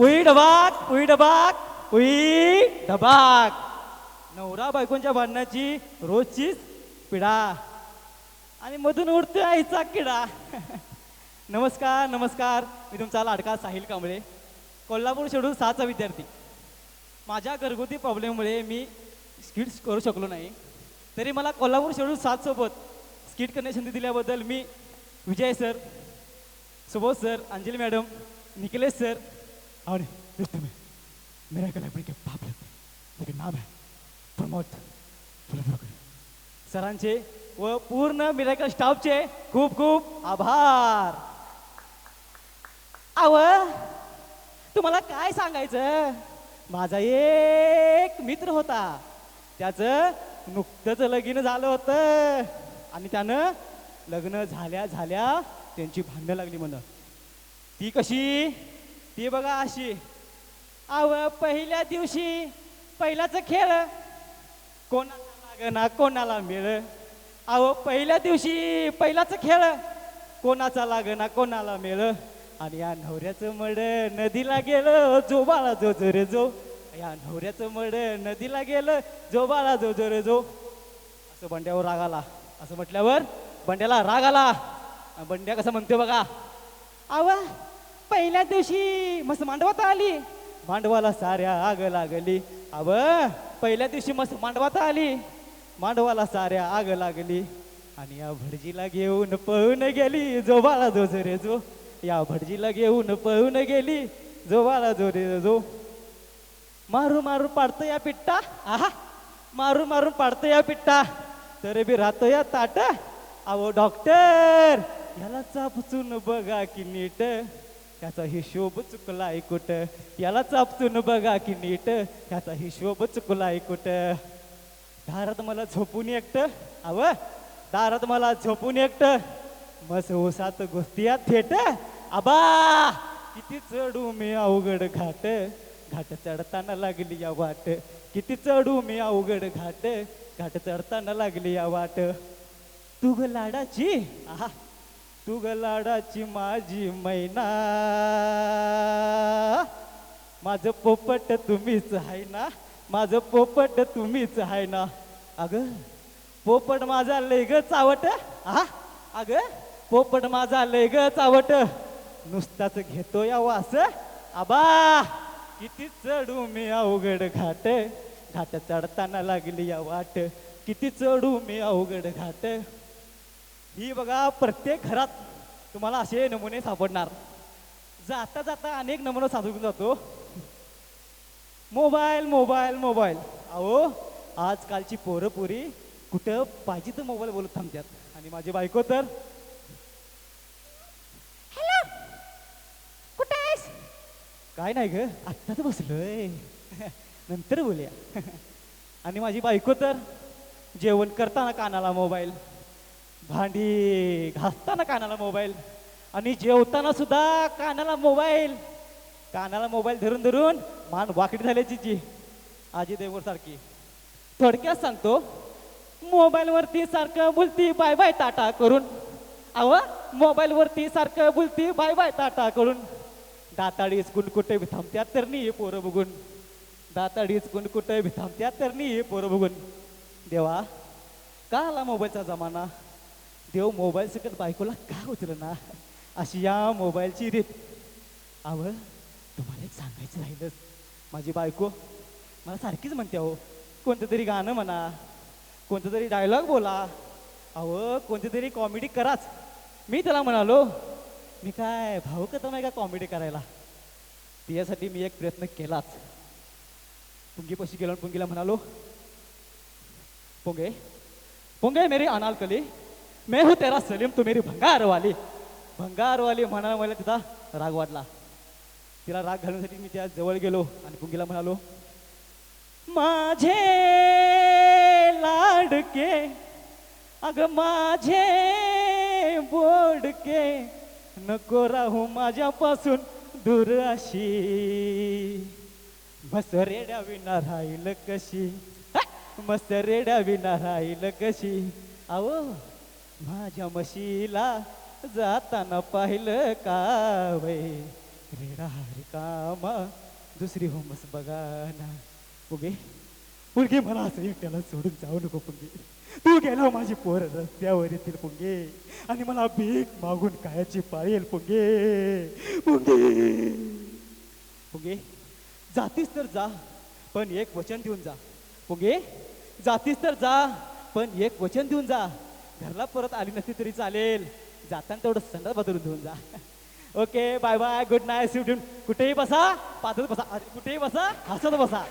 उई डबाक उई डबाक उई डबाक नवरा बायकोंच्या भांडणाची रोजचीच पिढा. आणि मधून उडतोय आईचा किडा. नमस्कार नमस्कार. मी तुमचा लाडका साहिल कांबळे. कोल्हापूर शेडूल सहाचा विद्यार्थी. माझ्या घरगुती प्रॉब्लेममुळे मी स्किट्स करू शकलो नाही. तरी मला कोल्हापूर शेडूल सातसोबत स्किट करण्याची संधी दिल्याबद्दल मी Vijay sir Subodh sir Anjali madam Nikhilesh sir और रिश्ते में मेरा कलाकारी के पाप लगते लेकिन नाम है प्रमोद फुलफुलकर सरांचे व पूर्ण मिराकल स्टाफचे खूप खूप आभार आव तुम्हाला काय सांगायचं? माझा एक मित्र होता. त्याचं नुकतंच लगीन झालं होतं. आणि त्यानं लग्न झाल्या झाल्या त्यांची भांडणं लागली म्हण ती कशी? ती बघा अशी. आव पहिल्या दिवशी पहिलाच खेळ. कोणाला लागना कोणाला मिळ. अहो पहिल्या दिवशी पहिलाच खेळ. कोणाचा लागना कोणाला मिळ. आणि या नवऱ्याचं मड नदीला गेलं जो बाळा जो जोरे जो. या नवऱ्याचं मड नदीला गेलं जो बाळा जो जोरे जो. असं बंड्यावर राग आला. असं म्हटल्यावर बंड्याला राग आला. बंड्या कसं म्हणतो बघा. आवा पहिल्या दिवशी मस्त मांडवात आली. मांडवाला साऱ्या आग लागली. अव पहिल्या दिवशी मस्त मांडवात आली. मांडवाला साऱ्या आग लागली. आणि या भटजीला घेऊन पळून गेली. जो बाळा जो रे जो. या भटजीला घेऊन पळून गेली. जो बाळा जो रे जो. मारू मारू पाडतो या पिट्टा. आहा. मारू मारून पाडतो या पिट्टा. तरी बी राहतो या ताट. अहो डॉक्टर याला चापचून बघा की नीट. याचा हिशोब चुकलाय कुठ? याला चापचून बघा की नीट. याचा हिशोब चुकलाय कुठ? दारात मला झोपून एकट. अव दारात मला झोपून एकट. मस ओसात गोष्टीया थेट. आबा किती चढू मी अवघड घाट. घाट चढताना लागली या वाट. किती चढू मी अवघड घाट. घाट चढताना लागली या वाट. तू ग लाडाची आहा तुग लाडाची माझी मैना. माझं पोपट तुम्हीच आहे ना? माझं पोपट तुम्हीच आहे ना? अगं पोपट माझा लय ग चावट हा अगं पोपट माझा लय ग चावट. नुसताच घेतो या वास आबा किती चढू मी अवघड घाट. घाट चढताना लागली या वाट. किती चढू मी अवघड घाट. ही बघा प्रत्येक घरात तुम्हाला असे नमुने सापडणार. जाता जाता अनेक नमुने साधून जातो. Mobile mobile mobile. अहो आजकालची पोरं पोरी कुठं पाहिजे तर मोबाईल बोलत थांबतात. आणि माझी बायको तर? काय नाही ग आत्ताच बसलोय. नंतर बोलूया. आणि माझी बायको तर? जेवण करताना कानाला मोबाईल. भांडी घासताना कानाला मोबाईल आणि जेवताना सुद्धा कानाला मोबाईल. कानाला मोबाईल धरून धरून मान वाकडी झाल्याची जी आजी देवर सारखी. थोडक्यात सांगतो मोबाईलवरती सारखं बोलती बाय बाय टाटा करून. अव मोबाईलवरती सारखं बोलती बाय बाय टाटा करून. दाताडीच कुण कुठे थांबत्यात तर नाही पोरं बघून. दाताडीच कुण कुठे थांबत्यात तर नाही पोरं बघून. देवा का आला मोबाईलचा जमाना. देव मोबाईल सकट बायकोला का उचलं ना अशी या मोबाईलची रीत. आव तुम्हाला एक सांगायचं राहिलंच. माझी बायको मला सारखीच म्हणते अहो कोणतं तरी गाणं म्हणा कोणतं तरी डायलॉग बोला. अहो कोणती तरी कॉमेडी कराच. मी त्याला म्हणालो मी काय भाऊ कथा नाही का कॉमेडी करायला? त्यासाठी मी एक प्रयत्न केलाच. पुंगीपाशी गेलो आणि पुंगीला म्हणालो पोंगे पोंगे मेरी अनालकली मैं हूँ तेरा सलीम तू मेरी भंगार वाली भंगार वाली म्हणाला मला तिचा राग वाटला तिला राग घालण्यासाठी मी त्या जवळ गेलो आणि पुंगीला म्हणालो माझे लाडके अग माझे बोडके नको राहू माझ्यापासून दूर अशी. मस्त रेड्या विना राहील कशी? मस्त रेड्या विना राहील कशी? अहो माझ्या म्हशीला जाताना पाहिलं का वै? रेडा कामा दुसरी होमस बघा ना. पुगे पुगे मला असं एकट्याला सोडून जाऊ नको पुंगे. तू गेला माझी पोर रस्त्यावर येतील पुंगे. आणि मला भीक मागून कायाची पाळेल पुंगे. पुगे. पुगे जातीस तर जा पण एक वचन देऊन जा. पुगे जातीस तर जा पण एक वचन देऊन जा. घरला परत आली नसती तरी चालेल. जाताना तेवढं संडास बदलून घेऊन जा. Okay bye bye good night शिवडून कुठेही बसा पाहतच बसा. अरे कुठेही बसा हसत बसा.